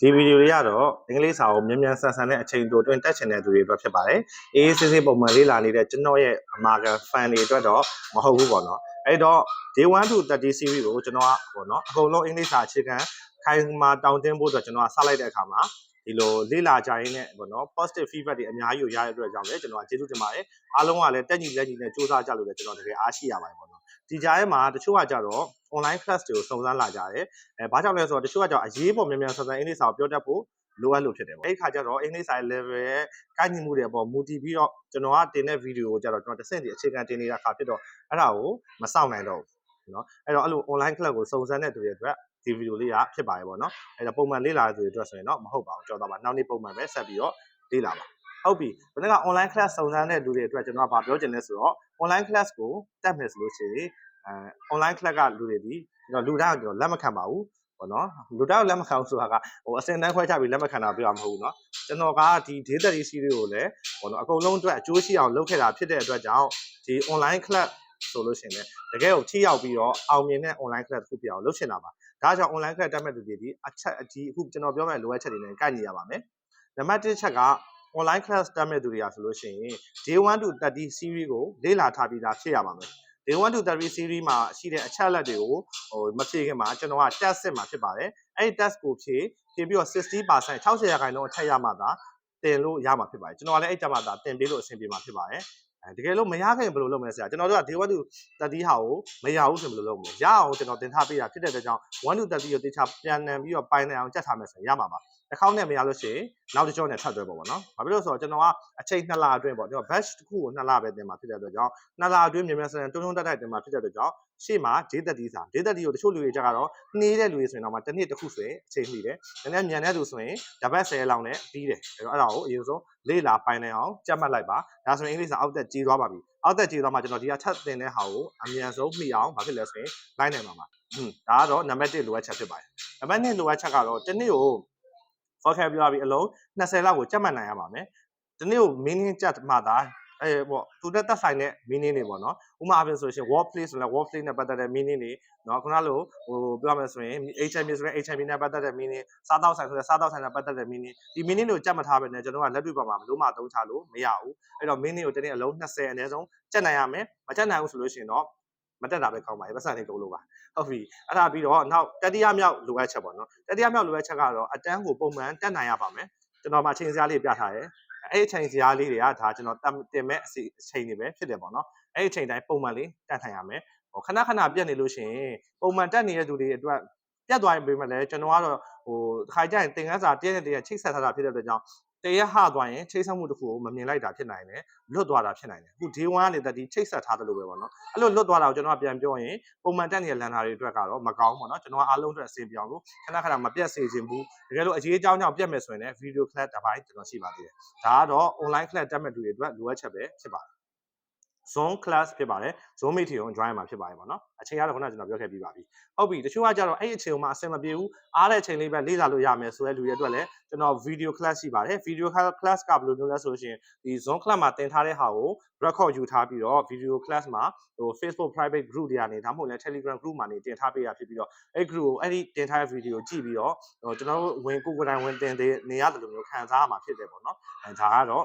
ဒီဗီဒီယိုလေးကတော့အင်္ဂလိပ်စာကိုမြန်မြန်ဆန်ဆန်နဲ့အချိန်တိုအတွင်းတက်ချင်တဲ့သူတွေအတွက်ဖြစ်ပါတယ်။အေးအေးဆေးဆေးပုံမှန်လေးလာနေတဲ့ကျွန်တော်ရဲ့အမာကန် fan တွေအတွက်တော့မဟုတ်ဘူးပေါ့နော်။အဲ့တော့ day 1 to 30 series ကိုကျွန်တော်ကပေါ့နော်အကုန်လုံးအင်္ဂလိပ်စာအခြေခံခိုင်မာတောင်းတင်းဖို့အတွက်ကျွန်တော်ကစလိုက်တဲ့အခါမှာ ဒီလိုလေးလာကြရင်းနဲ့ပေါ့နော် positive feedback တွေအများကြီးကိုရတဲ့အတွက်ကြောင့်လည်းကျွန်တော်ကကျေးဇူးတင်ပါတယ်။အားလုံးကလည်းတက်ညီလက်ညီနဲ့စူးစမ်းကြလို့လည်းကျွန်တော်တကယ်အားရှိရပါတယ်ပေါ့နော်။ဒီကြားထဲမှာတချို့ကကြတော့ online class တွေကိုစုံစမ်းလာကြတယ်။အဲဘာကြောင့်လဲဆိုတော့တချို့ကကြတော့အရေးပေါ်မြန်မြန်ဆန်ဆန်အင်္ဂလိပ်စာကိုပြောတတ်ဖို့လိုအပ်လို့ဖြစ်တယ်ပေါ့။အဲ့ဒီခါကျတော့အင်္ဂလိပ်စာရဲ့ level ရဲ့ကိုက်ညီမှုတွေအပေါ်မူတည်ပြီးတော့ကျွန်တော်ကတင်တဲ့ဗီဒီယိုကိုကြတော့ကျွန်တော်တစ်ဆင့်စီအခြေခံတင်နေတာခါဖြစ်တော့အဲ့ဒါကိုမစောင့်နိုင်တော့ဘူးနော်။အဲ့တော့အဲ့လို online class ကိုစုံစမ်းတဲ့သူတွေအတွက် ဒီဗီဒီယိုလေးကဖြစ်ပါတယ်ပေါ့နော်။အဲ့တော့ပုံမှန်လေ့လာတဲ့သူတွေအတွက်ဆိုရင်တော့မဟုတ်ပါဘူးကြောက်တော့ပါနောက်နေ့ပုံမှန်ပဲဆက်ပြီးတော့လေ့လာပါဟုတ်ပြီဘယ်နဲ့က online class စုံစမ်းတဲ့လူတွေအတွက်ကျွန်တော်ကဗာပြောချင်လဲဆိုတော့ online class ကိုတက်မယ်ဆိုလို့ရှိရင်အဲ online class ကလူတွေဒီကျွန်တော်လူတိုင်းကိုကျွန်တော်လက်မခံပါဘူးပေါ့နော်လူတိုင်းကိုလက်မခံဘူးဆိုတာကဟိုအစင်တန်းခွဲချပြီးလက်မခံတာပြောမှာမဟုတ်ဘူးเนาะကျွန်တော်ကဒီ data series ကိုလည်းပေါ့နော်အကုန်လုံးအတွက်အကျိုးရှိအောင်လုပ်ခဲ့တာဖြစ်တဲ့အတွက်ကြောင့်ဒီ online class ဆိုလို့ရှိရင်လည်းတကယ်ကိုထိရောက်ပြီးတော့အောင်မြင်တဲ့ online class တစ်ခုပြအောင်လုပ်ချင်တာပါဒါကြောင့် online class တက်မဲ့သူတွေဒီအချက်အကြီးအခုကျွန်တော်ပြောမဲ့လိုအပ်ချက်တွေနဲ့ကိုက်ညီရပါမယ်နံပါတ်1ချက်က online class တက်မဲ့သူတွေကဆိုလို့ရှိရင် day 1 to 30 series ကိုလေ့လာထားပြီးသားဖြစ်ရပါမယ် day 1 to 30 series မှာရှိတဲ့အချက်အလက်တွေကိုဟိုမဖြည့်ခင်မှာကျွန်တော်က test စစ်မှာဖြစ်ပါတယ်အဲ့ဒီ test ကိုဖြည့်ဖြည့်ပြီးတော့60% 60ရာခိုင်နှုန်းအထက်ရမှသာတင်လို့ရမှာဖြစ်ပါတယ်ကျွန်တော်ကလည်းအဲ့ကြမှာသာတင်ပေးလို့အဆင်ပြေမှာဖြစ်ပါတယ်အဲ တကယ်လို့မရခင်ဘယ်လိုလုပ်မလဲဆရာကျွန်တော်တို့က day 1 to 30ဟာကိုမရဘူးဆိုရင်ဘယ်လိုလုပ်မလဲရအောင်ကျွန်တော်တင်ထားပေးတာဖြစ်တဲ့အတွက်ကြောင့်1 to 30ကိုတေချာပြန်နံပြီးတော့ပိုင်နိုင်အောင်ကြက်ထားမယ်ဆိုရင်ရမှာပါတစ်ခေါက်နဲ့မရလို့ရှိရင်နောက်တစ်ကြောနဲ့ထပ်တွဲပေါ့ဗောနော်။ဘာဖြစ်လို့ဆိုတော့ကျွန်တော်ကအချိန်2လအတွင်းပေါ့ကျွန်တော် batch တစ်ခုကို2လပဲတင်မှာဖြစ်တဲ့အတွက်ကြောင့်2လအတွင်းမြန်မြန်ဆန်ဆန်တွန်းတွန်းတက်တက်တင်မှာဖြစ်တဲ့အတွက်ကြောင့်ရှေ့မှာ J30 စာ J30 ကိုတချို့လူတွေကြကတော့နှေးတဲ့လူတွေဆိုရင်တော့မှတစ်နှစ်တစ်ခုဆိုရင်အချိန်မှီတယ်။နည်းနည်းမြန်တဲ့သူဆိုရင်တပတ်10လောက်နဲ့ပြီးတယ်။အဲ့တော့အဲ့ဒါကိုအရင်ဆုံး လေ့လာပိုင်နိုင်အောင်ကြက်မှတ်လိုက်ပါ။ဒါဆိုရင်အင်္ဂလိပ်စာအောက်တက်ကြီးသွားပါပြီ။အောက်တက်ကြီးသွားမှကျွန်တော်ဒီကထပ်တင်တဲ့ဟာကိုအမြန်ဆုံးမှီအောင်ဘာဖြစ်လဲဆိုရင်လိုက်နိုင်ပါမှာ။ဟွန်းဒါကတော့နံပါတ်1လိုအပ်ချက်ဖြစ်ပါတယ်။နံပါတ်2လိုအပ်ချက်ကတော့တစ်နေ့ကို vocabulary အလုံး20လောက်ကိုကြက်မှတ်နိုင်ရပါမယ်။ဒီနေ့ကို meaning ကြက်မှသာ အဲပေါ့သူတက်သက်ဆိုင်တဲ့ meaning တွေပေါ့နော်။ဥပမာအပြင်ဆိုရှင် word play ဆိုရင် word play နဲ့ပတ်သက်တဲ့ meaning တွေနော်ခုနလိုဟိုပြောမယ်ဆိုရင် HMB ဆိုရင် HMB နဲ့ပတ်သက်တဲ့ meaning စားတောက်ဆိုင်ဆိုရင်စားတောက်ဆိုင်နဲ့ပတ်သက်တဲ့ meaning ဒီ meaning တွေကိုကြက်မထားဘဲနဲ့ကျွန်တော်ကလက်တွေ့ပါမှာဘလို့မှသုံးချလို့မရဘူး။အဲ့တော့ meaning ကိုတနေ့အလုံး20အနည်းဆုံးကြက်နိုင်ရမယ်။မကြက်နိုင်ဘူးဆိုလို့ရှိရင်တော့မတက်တာပဲကောင်းပါရဲ့ပတ်စံနေကုန်လို့ပါဟုတ်ပြီအဲ့ဒါပြီးတော့နောက်တတိယမြောက်လိုအပ်ချက်ပေါ့နော်တတိယမြောက်လိုအပ်ချက်ကတော့အတန်းကိုပုံမှန်တက်နိုင်ရပါမယ်ကျွန်တော်မှအချိန်စရာလေးပြထားတယ် အဲ့အချိန်စရာလေးတွေကဒါကျွန်တော်တင်မဲ့အချိန်တွေပဲဖြစ်တယ်ပေါ့နော်အဲ့အချိန်တိုင်းပုံမှန်လေးတက်နိုင်ရမယ်ဟိုခဏခဏပြတ်နေလို့ရှိရင်ပုံမှန်တက်နေတဲ့သူတွေအတွက်ပြတ်သွားရင်ပြင်မဲ့လဲကျွန်တော်ကတော့ဟိုတစ်ခါကျရင်သင်ခန်းစာတည့်နဲ့တည့်ချိတ်ဆက်ထားတာဖြစ်တဲ့အတွက်ကြောင့် တရဟသွားရင်ချိတ်ဆက်မှုတစ်ခုကိုမမြင်လိုက်တာဖြစ်နိုင်တယ်လွတ်သွားတာဖြစ်နိုင်တယ်အခု day 1ကနေတည်းချိတ်ဆက်ထားတယ်လို့ပဲပေါ့နော်အဲ့လိုလွတ်သွားတာကိုကျွန်တော်ကပြန်ပြောရင်ပုံမှန်တက်နေတဲ့လန်နာတွေအတွက်ကတော့မကောင်းပေါ့နော်ကျွန်တော်ကအားလုံးအတွက်အဆင်ပြေအောင်လို့ခဏခဏမပြတ်စေခြင်းဘူးတကယ်လို့အရေးအကြောင်းကြောင့်ပြတ်မယ်ဆိုရင်လည်း video class တစ်ပိုင်းကျွန်တော်ရှိပါသေးတယ်ဒါကတော့ online class တက်မဲ့သူတွေအတွက်လိုအပ်ချက်ပဲဖြစ်ပါတယ် zone class ဖြစ်ပါတယ် zone meet ကို join မှာဖြစ်ပါတယ်ပေါ့နော်အချိန်ကတော့ခုနကကျွန်တော်ပြောခဲ့ပြီးပါပြီဟုတ်ပြီတချို့ကကြတော့အဲ့အချိန်ကိုမှအဆင်မပြေဘူးအားတဲ့အချိန်လေးပဲလေ့လာလို့ရမယ်ဆိုတဲ့လူတွေအတွက်လည်းကျွန်တော် video class ရှိပါတယ် video class ကဘယ်လိုမျိုးလဲဆိုလို့ရှိရင်ဒီ zone class မှာတင်ထားတဲ့ဟာကို record ယူထားပြီးတော့ video class မှာဟို Facebook private group တွေကနေဒါမှမဟုတ်လည်း Telegram group မှာနေတင်ထားပေးရဖြစ်ပြီးတော့အဲ့ group ကိုအဲ့ဒီတင်ထားတဲ့ video ကိုကြည့်ပြီးတော့ဟိုကျွန်တော်တို့ဝင်ကိုကိုယ်တိုင်ဝင်တင်နေရတယ်လို့မျိုးခံစားရမှာဖြစ်တယ်ပေါ့နော်အဲဒါကတော့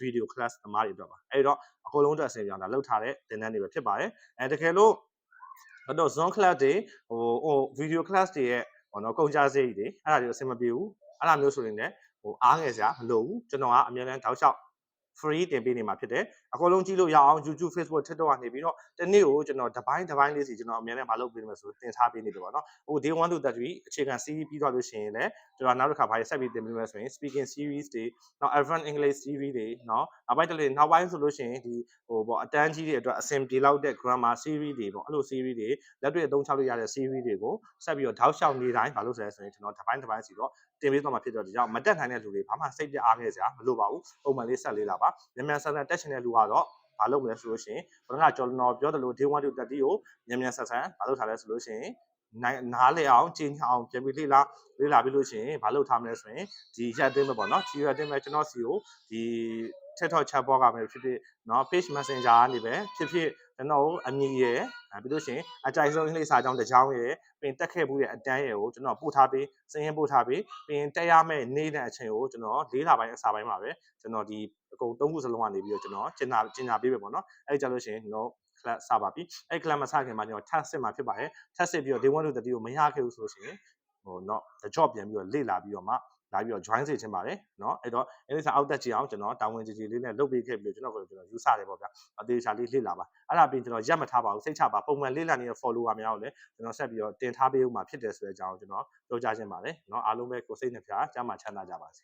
video class သမားတွေအတွက်ပါအဲ့တော့ အကုန်လုံးအတွက်အဆင်ပြေအောင်ဒါလောက်ထားတဲ့သင်တန်းတွေပဲဖြစ်ပါတယ်အဲတကယ်လို့တော့ zone class တွေဟိုဟို video class တွေရဲ့ဟောနော်ကုန်ကြစိတ်တွေအဲ့ဒါတွေအဆင်မပြေဘူးအဲ့ဒါမျိုးဆိုရင်လည်းဟိုအားငယ်စရာမလိုဘူးကျွန်တော်ကအများနဲ့တောက်လျှောက် free တင်ပေးနေမှာဖြစ်တယ်အကုန်လုံးကြည့်လို့ရအောင် YouTube Facebook TikTok ကနေပြီးတော့တနေ့ကိုကျွန်တော်တစ်ပိုင်းတစ်ပိုင်းလေးစီကျွန်တော်အများနဲ့မလုပ်ပေးမယ်ဆိုတင်ထားပေးနေတယ်ပေါ့နော်ဟို day 1 to 3အခြေခံ series ပြီးသွားလို့ရှိရင်လည်းကျွန်တော်နောက်တစ်ခါဘာဆက်ပြီးတင်ပေးမယ်ဆိုရင် speaking series တွေနောက် advanced english series တွေနော်နောက်ပိုင်းတစ်လေနောက်ပိုင်းဆိုလို့ရှိရင်ဒီဟိုပေါ့အတန်းကြီးတွေအတွက်အဆင်ပြေလောက်တဲ့ grammar series တွေပေါ့အဲ့လို series တွေလက်တွေ့အသုံးချလို့ရတဲ့ series တွေကိုဆက်ပြီးတော့ထောက်လျှောက်နေတိုင်းဘာလို့ဆိုလဲဆိုရင်ကျွန်တော်တစ်ပိုင်းတစ်ပိုင်းစီတော့တင်ပေးသွားမှာဖြစ်တော့ဒီကြောင့်မတက်နိုင်တဲ့လူတွေဘာမှစိတ်ပြအားခဲ့စရာမလိုပါဘူးပုံမှန်လေးဆက်လေးလာပါမြန်မြန်ဆန်ဆန်တက်ချင်တဲ့လူကတော့ဘာလုပ်မလဲဆိုလို့ရှိရင်ဘုရားကျွန်တော်ပြောသလို day 1 to 30ကိုမြန်မြန်ဆန်ဆန်ဘာလုပ်ထားလဲဆိုလို့ရှိရင်နိုင်နားလေအောင်ကျင်းအောင်ပြန်ပြီးလေ့လာလေ့လာပြီးလို့ရှိရင်ဘာလုပ်ထားမလဲဆိုရင်ဒီရက်တင်းပဲပေါ့နော်ဒီရက်တင်းပဲကျွန်တော်စီကိုဒီ TikTok chat box ကပဲဖြစ်ဖြစ်เนาะ page messenger ကနေပဲဖြစ်ဖြစ် ကျွန်တော်ကိုအမည်ရယ်အဲပြီးလို့ရှိရင်အကြိုက်ဆုံးအင်္ဂလိပ်စာကြောင်းတစ်ကြောင်းရယ်ပြီးရင်တက်ခဲ့မှုရဲ့အတန်းရယ်ကိုကျွန်တော်ပို့ထားပေးစရင်းပို့ထားပေးပြီးရင်တက်ရမယ့်နေ့နဲ့အချိန်ကိုကျွန်တော်လေးလပိုင်းအစာပိုင်းမှာပဲကျွန်တော်ဒီအကုန်သုံးခုစလုံးကနေပြီးတော့ကျွန်တော်ကျင်နာကျင်နာပေးပဲပေါ့နော်အဲ့ကြလို့ရှိရင်ကျွန်တော် class စပါပြီအဲ့ class မစခင်မှာကျွန်တော် test စစ်မှာဖြစ်ပါတယ် test စစ်ပြီးတော့ day 1 to 30ကိုမရခဲ့ဘူးဆိုလို့ရှိရင်ဟိုเนาะ the job ပြန်ပြီးတော့လေ့လာပြီးတော့မှ လာပြီးတော့ join စေချင်ပါတယ်เนาะအဲ့တော့အဲ့ဒီစာအောက်တက်ကြည့်အောင်ကျွန်တော်တာဝန်ကြီးကြီးလေးနဲ့လုပ်ပေးခဲ့ပြီးတော့ကျွန်တော်ကိုကျွန်တော်ယူဆတယ်ပေါ့ဗျာအသေးချာလေးလေ့လာပါအဲ့ဒါပြီးကျွန်တော်ရက်မထားပါဘူးစိတ်ချပါပုံမှန်လေ့လာနေတဲ့ follower များကိုလည်းကျွန်တော်ဆက်ပြီးတော့တင်ထားပေးဦးမှာဖြစ်တယ်ဆိုတဲ့အကြောင်းကိုကျွန်တော်ပြောကြားခြင်းပါတယ်เนาะအားလုံးပဲကိုယ်စိတ်နှပြကျမ်းမာချမ်းသာကြပါစေ